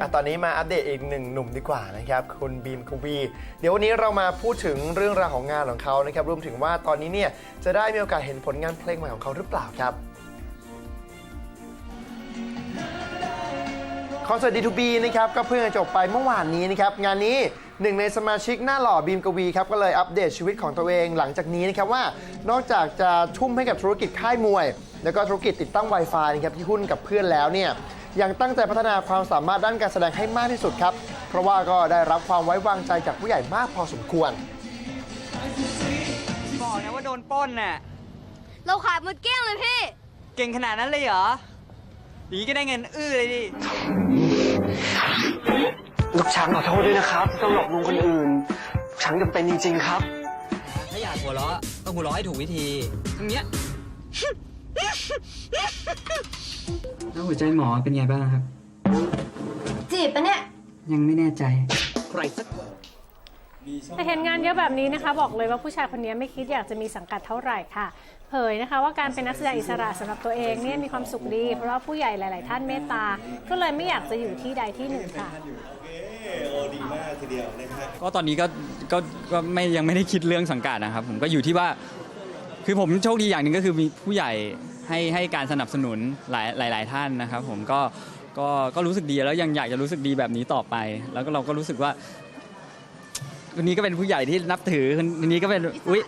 อะตอนนี้มาอัปเดตอีกหนึ่งหนุ่มดีกว่านะครับคุณบีมกวี เดี๋ยววันนี้เรามาพูดถึงเรื่องราวของงานของเขานะครับรวมถึงว่าตอนนี้เนี่ยจะได้มีโอกาสเห็นผลงานเพลงใหม่ของเขาหรือเปล่าครับคอนเสิร์ต D2B นะครับก็เพิ่งจะจบไปเมื่อวานนี้นะครับงานนี้หนึ่งในสมาชิกหน้าหล่อบีมกวีครับก็เลยอัปเดตชีวิตของตัวเองหลังจากนี้นะครับว่านอกจากจะทุ่มให้กับธุรกิจค่ายมวย แล้วก็ธุรกิจติดตั้ง Wi-Fi นะครับที่หุ้นกับเพื่อนแล้วเนี่ย ยังตั้งใจพัฒนาความสามารถด้านการแสดงให้มากที่สุดครับ เพราะว่าก็ได้รับความไว้วางใจจากผู้ใหญ่มากพอสมควร บอกนะว่าโดนปล้นน่ะ เราขายหมดเกลี้ยงเลยพี่ เก่งขนาดนั้นเลยเหรออย่างนี้ก็ได้เงินอื้อเลยดิ ลูกช้างขอโทษด้วยนะครับที่ต้องหลอกลวงคนอื่นลูกช้างจำเป็นจริง ๆ ครับ ถ้าอยากหัวเราะต้องหัวเราะให้ถูกวิธีทั้งเนี้ย แล้วหัวใจหมอเป็นไงบ้างครับ จีบปะเนี่ย ยังไม่แน่ใจแต่เห็นงานเยอะแบบนี้นะคะ บอกเลยว่าผู้ชายคนนี้ไม่คิดอยากจะมีสังกัดเท่าไหร่ค่ะ เผยนะคะว่าการเป็นนักแสดงอิสระสำหรับตัวเองเนี่ยมีความสุขดี เพราะว่าผู้ใหญ่หลาย ๆ ท่านเมตตา ก็เลยไม่อยากจะอยู่ที่ใดที่หนึ่งค่ะก็ตอนนี้ก็ก็ก็ไม่ยังไม่ได้คิดเรื่องสังกัดนะครับ ผมก็อยู่ที่ว่า คือผมโชคดีอย่างหนึ่งก็คือมีผู้ใหญ่ ให้ให้การสนับสนุนหลายหลายหลายท่านนะครับ ผมก็ก็ก็รู้สึกดีแล้วยังอยากจะรู้สึกดีแบบนี้ต่อไป แล้วก็เราก็รู้สึกว่าคนนี้ก็เป็นผู้ใหญ่ที่นับถือคนนี้ก็เป็นอุ้ย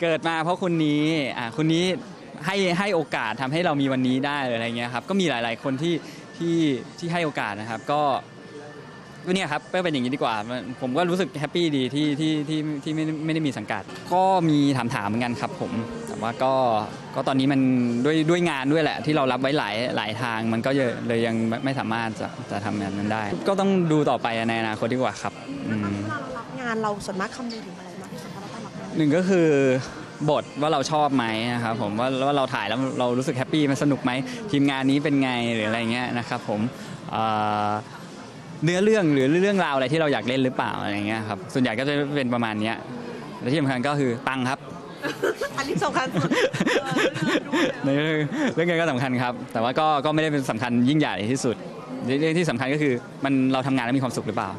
เกิดมาเพราะคนนี้อ่าคนนี้ให้ให้โอกาสทำให้เรามีวันนี้ได้หรืออะไรเงี้ยครับก็มีหลาย ๆ คนที่ที่ที่ให้โอกาสนะครับ ก็ก็เนี่ยครับก็เป็นอย่างนี้ดีกว่ามันผมก็รู้สึกแฮปปี้ดีที่ที่ที่ที่ไม่ได้ไม่ได้มีสังกัด ก็มีถามถามๆเหมือนกันครับผมแต่ ว่าก็ก็ตอนนี้มันด้วยด้วยงานด้วยแหละ ที่เรารับไว้หลายหลายทาง มันก็เลยเลยยังไม่ไม่สามารถจะจะทำแบบนั้นได้ ก็ต้องดูต่อไปในอนาคตดีกว่าครับอืมเวลาเรารับงานเราส่วนมากคำนึงถึงอะไรมากที่สุดถ้าเราต้องรับงานหนึ่งก็คือบทว่าเราชอบไหมนะครับผมว่าว่าเราถ่ายแล้วเรารู้สึกแฮปปี้มันสนุกไหมทีมงานนี้เป็นไงหรืออะไรเงี้ยนะครับผมเอ่อเนื้อเรื่องหรือเรื่องราวอะไรที่เราอยากเล่นหรือเปล่าอะไรเงี้ยครับส่วนใหญ่ก็จะเป็นประมาณเนี้ยและที่สำคัญก็คือตังค์ครับ อันนี้สำคัญสุดในเรื่องเรื่องเงินก็สำคัญครับ แต่ว่าก็ก็ไม่ได้เป็นสำคัญยิ่งใหญ่ที่สุดเรื่องที่สำคัญก็คือมันเราทำงานแล้วมีความสุขหรือเปล่า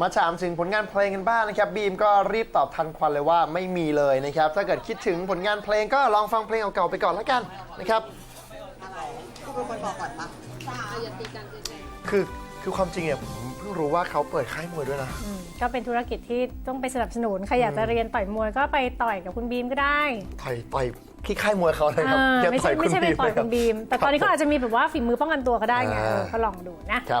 มาถามถึงผลงานเพลงกันบ้างนะครับบีมก็รีบตอบทันควันเลยว่าไม่มีเลยนะครับ ถ้าเกิดคิดถึงผลงานเพลงก็ลองฟังเพลงเก่าๆไปก่อนแล้วกันนะครับกูเป็นคนบอกก่อนปะคือ คือความจริงเนี่ยผมเพิ่งรู้ว่าเขาเปิดค่ายมวยด้วยนะ อืมก็เป็นธุรกิจที่ต้องไปสนับสนุนใครอยากจะเรียนต่อยมวยก็ไปต่อยกับคุณบีมก็ได้ต่อยต่อยที่ค่ายมวยเขาเลยครับอ่าอย่าไม่ใช่ต่อยไม่ใช่ไปต่อยณคุณบีม แต่ตอนนี้ก็อาจจะมีแบบว่าฝีมือป้องกันตัวก็ได้ไงอ่าเออก็ลองดูนะ ครับ